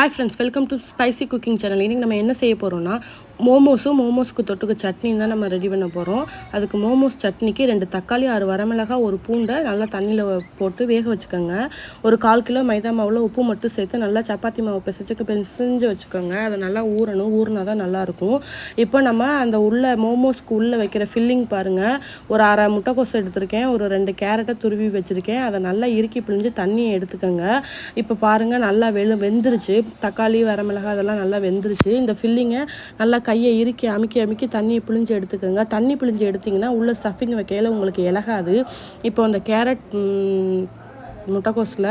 Hi friends welcome to spicy cooking channel இன்றைக்கி நம்ம என்ன செய்ய போகிறோம்னா மோமோஸும் மோமோஸ்க்கு தொட்டுக்க சட்னி தான் நம்ம ரெடி பண்ண போகிறோம் அதுக்கு மோமோஸ் சட்னிக்கு ரெண்டு தக்காளி ஆறு வரமிளகாய் ஒரு பூண்டை நல்லா தண்ணியில் போட்டு வேக வச்சுக்கோங்க. ஒரு கால் கிலோ மைதா மாவில் உப்பு மட்டும் சேர்த்து நல்லா சப்பாத்தி மாவு பிசைச்சுக்கு பிசைஞ்சு வச்சுக்கோங்க. அதை நல்லா ஊறணும். ஊறினா தான் நல்லாயிருக்கும் இப்போ நம்ம அந்த உள்ள மோமோஸ்க்கு உள்ளே வைக்கிற ஃபில்லிங் பாருங்கள் ஒரு அரை முட்டைக்கோஸ் எடுத்திருக்கேன். ஒரு ரெண்டு கேரட்டை துருவி வச்சுருக்கேன். அதை நல்லா இறுக்கி பிழிஞ்சு தண்ணியை எடுத்துக்கோங்க. இப்போ பாருங்கள் நல்லா வெளு வெந்துருச்சு. தக்காளி வரமிளகாய் அதெல்லாம் நல்லா வெந்துருச்சு. இந்த ஃபில்லிங்கை நல்லா கையை இறுக்கி அமுக்கி அமுக்கி தண்ணியை பிழிஞ்சு எடுத்துக்கோங்க. தண்ணி பிழிஞ்சு எடுத்திங்கன்னா உள்ள ஸ்டஃபிங் வைக்கையில் உங்களுக்கு இலகாது. இப்போ அந்த கேரட் முட்டைக்கோஸில்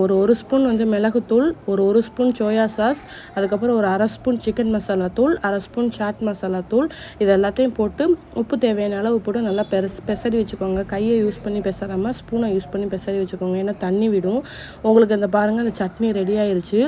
ஒரு ஒரு ஸ்பூன் வந்து மிளகுத்தூள் ஒரு ஒரு ஸ்பூன் சோயா சாஸ் அதுக்கப்புறம் ஒரு அரை ஸ்பூன் சிக்கன் மசாலா தூள் அரை ஸ்பூன் சாட் மசாலா தூள் இது எல்லாத்தையும் போட்டு உப்பு தேவையான அளவு போட்டு நல்லா பெருஸ் பெசரி வச்சுக்கோங்க. கையை யூஸ் பண்ணி பெசராமல் ஸ்பூனை யூஸ் பண்ணி பெசரி வச்சுக்கோங்க. ஏன்னா தண்ணி விடும். உங்களுக்கு அந்த பாருங்கள் அந்த சட்னி ரெடி ஆயிடுச்சு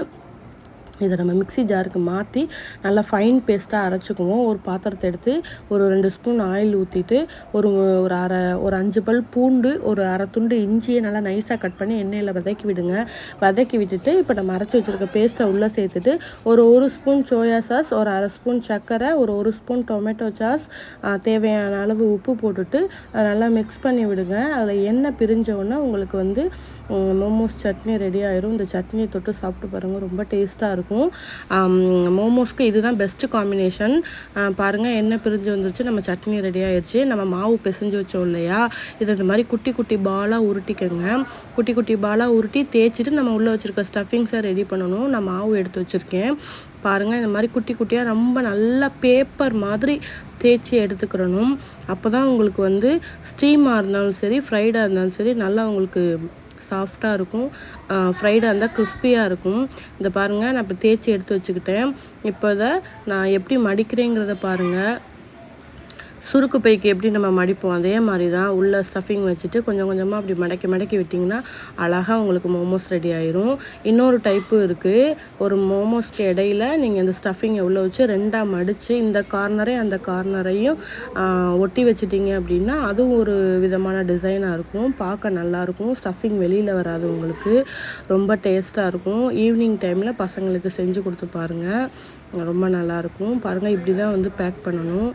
இதை நம்ம மிக்ஸி ஜாருக்கு மாற்றி நல்லா ஃபைன் பேஸ்ட்டாக அரைச்சிக்குவோம். ஒரு பாத்திரத்தை எடுத்து ஒரு ரெண்டு ஸ்பூன் ஆயில் ஊற்றிட்டு ஒரு ஒரு அரை ஒரு அஞ்சு பல் பூண்டு ஒரு அரை துண்டு இஞ்சியை நல்லா நைஸாக கட் பண்ணி எண்ணெயில் வதக்கி விடுங்க. வதக்கி விட்டுட்டு இப்போ நம்ம அரைச்சி வச்சுருக்க பேஸ்ட்டை உள்ளே சேர்த்துட்டு ஒரு ஒரு ஸ்பூன் சோயா சாஸ் ஒரு அரை ஸ்பூன் சர்க்கரை ஒரு ஒரு ஸ்பூன் டொமேட்டோ சாஸ் தேவையான அளவு உப்பு போட்டுட்டு அதை நல்லா மிக்ஸ் பண்ணி விடுங்க. அதில் எண்ணெய் பிரிஞ்சோடனே உங்களுக்கு வந்து மோமோஸ் சட்னி ரெடி ஆயிரும். இந்த சட்னியை தொட்டு சாப்பிட்டு பாருங்கள் ரொம்ப டேஸ்ட்டாக இருக்கும். இருக்கும். மோமோஸ்க்கு இதுதான் பெஸ்ட்டு காம்பினேஷன் பாருங்கள் எண்ணெய் பிரிஞ்சு வந்துருச்சு நம்ம சட்னி ரெடி ஆயிடுச்சு நம்ம மாவு பிசைஞ்சு வச்சோம் இல்லையா? இது இந்த மாதிரி குட்டி குட்டி பாலாக உருட்டிக்கங்க. குட்டி குட்டி பாலாக உருட்டி தேய்ச்சிட்டு நம்ம உள்ளே வச்சுருக்க ஸ்டஃபிங்ஸை ரெடி பண்ணணும். நான் மாவு எடுத்து வச்சுருக்கேன். பாருங்கள் இந்த மாதிரி குட்டி குட்டியாக ரொம்ப நல்லா பேப்பர் மாதிரி தேய்ச்சி எடுத்துக்கிறணும். அப்போ தான் உங்களுக்கு வந்து ஸ்டீமாக இருந்தாலும் சரி ஃப்ரைடாக இருந்தாலும் சரி நல்லா உங்களுக்கு சாஃப்டாக இருக்கும். ஃப்ரைடாக இருந்தால் கிறிஸ்பியாக இருக்கும். இந்த பாருங்கள் நான் இப்போ தேய்ச்சி எடுத்து வச்சுக்கிட்டேன். இப்போ இதை நான் எப்படி மடிக்கிறேங்கிறத பாருங்கள் சுருக்கு பைக்கு எப்படி நம்ம மடிப்போம் அதே மாதிரி தான் உள்ள ஸ்டஃபிங் வச்சுட்டு கொஞ்சம் கொஞ்சமாக அப்படி மடக்கி மடக்கி விட்டிங்கன்னா அழகாக உங்களுக்கு மோமோஸ் ரெடி ஆயிரும். இன்னொரு டைப்பு இருக்குது ஒரு மோமோஸ்க்கு இடையில நீங்கள் இந்த ஸ்டஃபிங்கை உள்ளே வச்சு ரெண்டாக மடித்து இந்த கார்னரை அந்த கார்னரையும் ஒட்டி வச்சிட்டிங்க அப்படின்னா அதுவும் ஒரு விதமான டிசைனாக இருக்கும். பார்க்க நல்லாயிருக்கும் ஸ்டஃபிங் வெளியில் வராது உங்களுக்கு. ரொம்ப டேஸ்ட்டாக இருக்கும். ஈவினிங் டைமில் பசங்களுக்கு செஞ்சு கொடுத்து பாருங்கள் ரொம்ப நல்லாயிருக்கும் பாருங்கள் இப்படி தான் வந்து பேக் பண்ணணும்.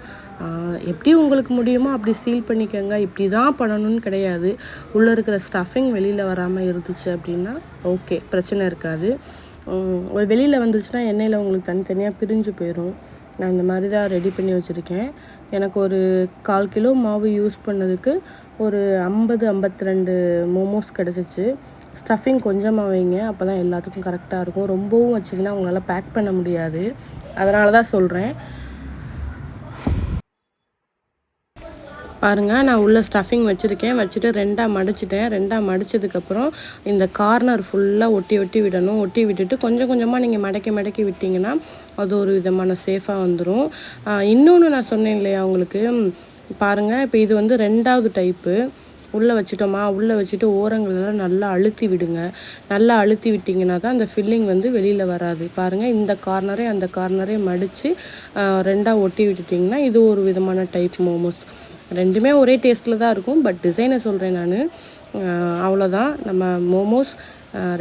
எப்படி உங்களுக்கு முடியுமோ அப்படி சீல் பண்ணிக்கோங்க. இப்படி தான் பண்ணணும்னு கிடையாது. உள்ளே இருக்கிற ஸ்டஃபிங் வெளியில் வராமல் இருந்துச்சு அப்படின்னா ஓகே பிரச்சனை இருக்காது. ஒரு வெளியில் வந்துச்சுன்னா எண்ணெயில் உங்களுக்கு தனித்தனியாக பிரிஞ்சு போயிடும் நான் இந்த மாதிரி தான் ரெடி பண்ணி வச்சுருக்கேன். எனக்கு ஒரு கால் கிலோ மாவு யூஸ் பண்ணதுக்கு ஒரு ஐம்பது ஐம்பத்தி ரெண்டு மோமோஸ் கிடச்சிச்சு. ஸ்டஃபிங் கொஞ்சமாக வைங்க. அப்போ தான் எல்லாத்துக்கும் கரெக்டாக இருக்கும். ரொம்பவும் வச்சிங்கன்னா உங்களால் பேக் பண்ண முடியாது. அதனால தான் சொல்கிறேன் பாருங்கள் நான் உள்ளே ஸ்டஃபிங் வச்சுருக்கேன். வச்சுட்டு ரெண்டாக மடிச்சிட்டேன். ரெண்டாக மடிச்சதுக்கப்புறம் இந்த கார்னர் ஃபுல்லாக ஒட்டி ஒட்டி விடணும். ஒட்டி விட்டுட்டு கொஞ்சம் கொஞ்சமாக நீங்கள் மடக்கி மடக்கி விட்டிங்கன்னா அது ஒரு விதமான சேஃபாக வந்துடும் இன்னொன்று நான் சொன்னேன் இல்லையா உங்களுக்கு? பாருங்கள் இப்போ இது வந்து ரெண்டாவது டைப்பு உள்ளே வச்சுட்டோமா? உள்ளே வச்சுட்டு ஓரங்களெல்லாம் நல்லா அழுத்தி விடுங்க. நல்லா அழுத்தி விட்டிங்கன்னா தான் அந்த ஃபில்லிங் வந்து வெளியில் வராது. பாருங்கள் இந்த கார்னரே அந்த கார்னரே மடித்து ரெண்டாக ஒட்டி விட்டுட்டிங்கன்னா இது ஒரு விதமான டைப் மோமோஸ் ரெண்டுமே ஒரே டேஸ்ட்டில் தான் இருக்கும். பட் டிசைனை சொல்கிறேன் நான். அவ்வளோதான் நம்ம மோமோஸ்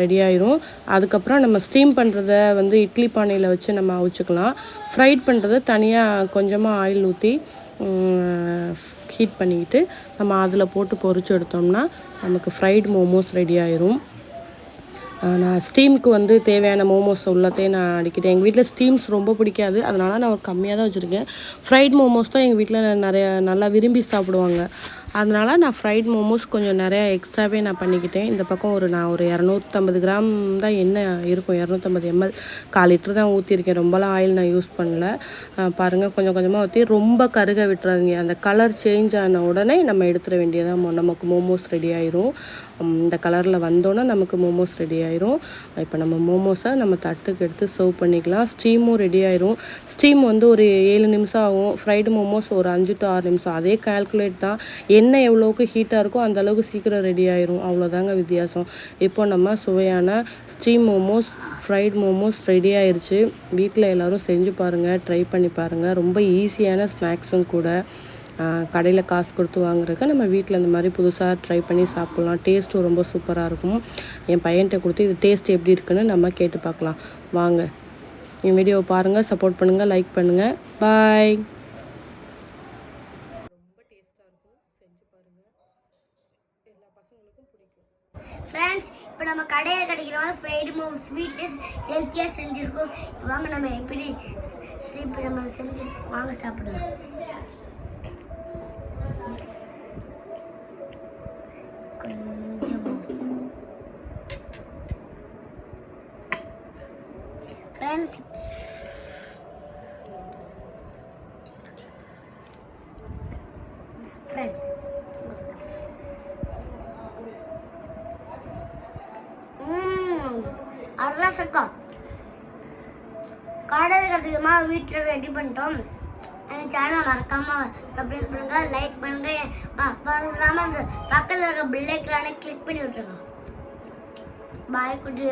ரெடி ஆயிரும். அதுக்கப்புறம் நம்ம ஸ்டீம் பண்ணுறத வந்து இட்லி பானையில் வச்சு நம்ம அவிச்சுக்கலாம். ஃப்ரைட் பண்ணுறத தனியாக கொஞ்சமாக ஆயில் ஊற்றி ஹீட் பண்ணிக்கிட்டு நம்ம அதில் போட்டு பொறிச்சு எடுத்தோம்னா நமக்கு ஃப்ரைட் மோமோஸ் ரெடி ஆயிரும். நான் ஸ்டீமுக்கு வந்து தேவையான மோமோஸ் உள்ளத்தையும் நான் அடிக்கிட்டேன். எங்கள் வீட்டில் ஸ்டீம்ஸ் ரொம்ப பிடிக்காது. அதனால நான் கம்மியாக தான் வச்சுருக்கேன். ஃப்ரைட் மோமோஸ் தான் எங்கள் வீட்டில் நிறையா நல்லா விரும்பி சாப்பிடுவாங்க. அதனால் நான் ஃப்ரைட் மோமோஸ் கொஞ்சம் நிறையா எக்ஸ்ட்ராவே நான் பண்ணிக்கிட்டேன். இந்த பக்கம் ஒரு நான் ஒரு இரநூத்தம்பது கிராம் தான் எண்ணெய் இருக்கும். இரநூத்தம்பது எம்எல் கால் லிட்டர் தான் ஊற்றிருக்கேன் ரொம்பலாம் ஆயில் நான் யூஸ் பண்ணல. பாருங்கள் பாருங்க கொஞ்சம் கொஞ்சமாக ஊற்றி ரொம்ப கருக விட்டுறாதீங்க. அந்த கலர் சேஞ்ச் ஆன உடனே நம்ம எடுத்துட வேண்டியதான் நமக்கு மோமோஸ் ரெடி ஆயிரும். இந்த கலரில் வந்தோன்னே நமக்கு மோமோஸ் ரெடி ஆயிரும். இப்போ நம்ம மோமோஸை நம்ம தட்டுக்கு எடுத்து சர்வ் பண்ணிக்கலாம். ஸ்டீமும் ரெடி ஆயிரும். ஸ்டீம் வந்து ஒரு ஏழு நிமிஷம் ஆகும். ஃப்ரைடு மோமோஸ் ஒரு அஞ்சு டு ஆறு நிமிஷம். அதே கால்குலேட் தான். எண்ணெய் எவ்வளோக்கு ஹீட்டாக இருக்கோ அந்தளவுக்கு சீக்கிரம் ரெடி ஆயிரும். அவ்வளோதாங்க வித்தியாசம். இப்போ நம்ம சுவையான steam momos fried momos ready ஆயிடுச்சு வீட்டில் எல்லோரும் செஞ்சு பாருங்கள் ட்ரை பண்ணி பாருங்கள் ரொம்ப ஈஸியான ஸ்நாக்ஸும் கூட கடையில் காசு கொடுத்து வாங்குறதுக்கு நம்ம வீட்டில் இந்த மாதிரி புதுசாக ட்ரை பண்ணி சாப்பிட்லாம். டேஸ்ட்டும் ரொம்ப சூப்பராக இருக்கும். என் பையன்கிட்ட கொடுத்து இது டேஸ்ட் எப்படி இருக்குன்னு நம்ம கேட்டு பார்க்கலாம். வாங்க. என் வீடியோவை பாருங்கள் சப்போர்ட் பண்ணுங்கள் லைக் பண்ணுங்கள் பாய் ஃப்ரெண்ட்ஸ் இப்போ நம்ம கடையில் கிடைக்கிற மாதிரி ஃப்ரைடு மோம் ஸ்வீட்லெஸ் ஹெல்த்தியாக செஞ்சுருக்கோம். இப்போ வாங்க நம்ம எப்படி இப்போ நம்ம செஞ்சு வாங்க சாப்பிடலாம். ஃப்ரெண்ட்ஸ் ஃப்ரெண்ட்ஸ் அரசக்கம் காடலுக்கு அதிகமாக வீட்டில் ரெடி பண்ணிட்டோம். எங்கள் சேனல் மறக்காமல் சப்ஸ்கிரைப் பண்ணுங்கள் லைக் பண்ணுங்கள் மறந்துடாமல் அந்த பக்கத்தில் இருக்க பில்லைக்கலானே கிளிக் பண்ணி விட்டுருங்க. பாய் குட்டி